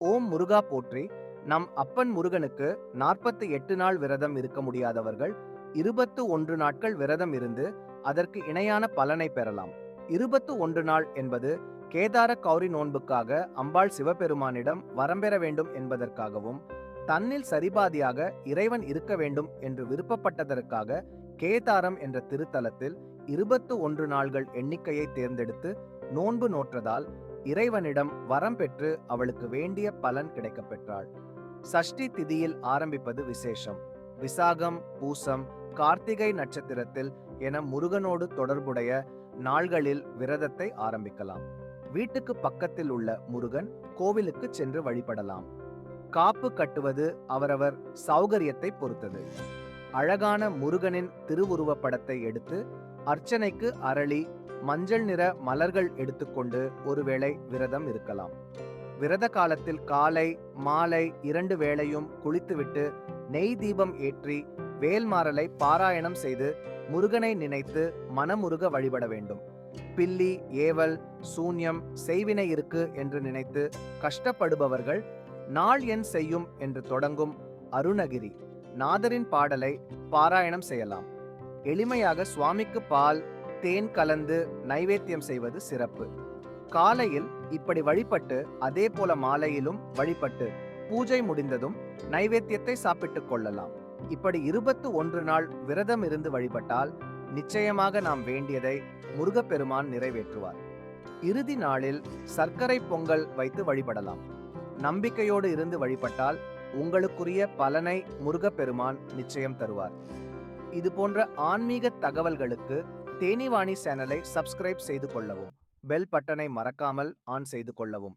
ஓம் முருகா போற்றி. நம் அப்பன் முருகனுக்கு நாற்பத்தி எட்டு நாள் விரதம் இருக்க முடியாதவர்கள் இருபத்து ஒன்று நாட்கள் விரதம் இருந்து அதற்கு இணையான பலனை பெறலாம். இருபத்து ஒன்று நாள் என்பது கேதார கௌரி நோன்புக்காக அம்பாள் சிவபெருமானிடம் வரம்பெற வேண்டும் என்பதற்காகவும் தன்னில் சரிபாதியாக இறைவன் இருக்க வேண்டும் என்று விருப்பப்பட்டதற்காக கேதாரம் என்ற திருத்தலத்தில் இருபத்து ஒன்று நாள்கள் எண்ணிக்கையை தேர்ந்தெடுத்து நோன்பு நோற்றதால் இறைவனிடம் வரம் பெற்று அவளுக்கு வேண்டிய பலன் கிடைக்கப் பெற்றாள் சஷ்டி திதியில் ஆரம்பிப்பது விசேஷம். விசாகம் பூசம் கார்த்திகை நட்சத்திரத்தில் என முருகனோடு தொடர்புடைய நாள்களில் விரதத்தை ஆரம்பிக்கலாம். வீட்டுக்கு பக்கத்தில் உள்ள முருகன் கோவிலுக்கு சென்று வழிபடலாம். காப்பு கட்டுவது அவரவர் சௌகரியத்தை பொறுத்தது. அழகான முருகனின் திருவுருவப்படத்தை எடுத்து அர்ச்சனைக்கு அரளி மஞ்சள் நிற மலர்கள் எடுத்துக்கொண்டு ஒருவேளை விரதம் இருக்கலாம். விரத காலத்தில் காலை மாலை இரண்டு வேளையும் குளித்துவிட்டு நெய் தீபம் ஏற்றி வேல்மாறலை பாராயணம் செய்து முருகனை நினைத்து மனமுருக வழிபட வேண்டும். பில்லி ஏவல் சூன்யம் செய்வினை இருக்கு என்று நினைத்து கஷ்டப்படுபவர்கள் நாள் என் செய்யும் என்று தொடங்கும் அருணகிரி. நாதரின் பாடலை பாராயணம் செய்யலாம். எளிமையாக சுவாமிக்கு பால் தேன் கலந்து நைவேத்தியம் செய்வது சிறப்பு. காலையில் இப்படி வழிபட்டு அதே போல மாலையிலும் வழிபட்டு பூஜை முடிந்ததும் நைவேத்தியத்தை சாப்பிட்டுக் கொள்ளலாம். இப்படி இருபத்து ஒன்று நாள் விரதம் இருந்து வழிபட்டால் நிச்சயமாக நாம் வேண்டியதை முருகப்பெருமான் நிறைவேற்றுவார். இறுதி நாளில் சர்க்கரை பொங்கல் வைத்து வழிபடலாம். நம்பிக்கையோடு இருந்து வழிபட்டால் உங்களுக்குரிய பலனை முருகப்பெருமான் நிச்சயம் தருவார். இது போன்ற ஆன்மீக தகவல்களுக்கு தேனிவாணி சேனலை சப்ஸ்கிரைப் செய்து கொள்ளவும் பெல் பட்டனை மறக்காமல் ஆன் செய்து கொள்ளவும்.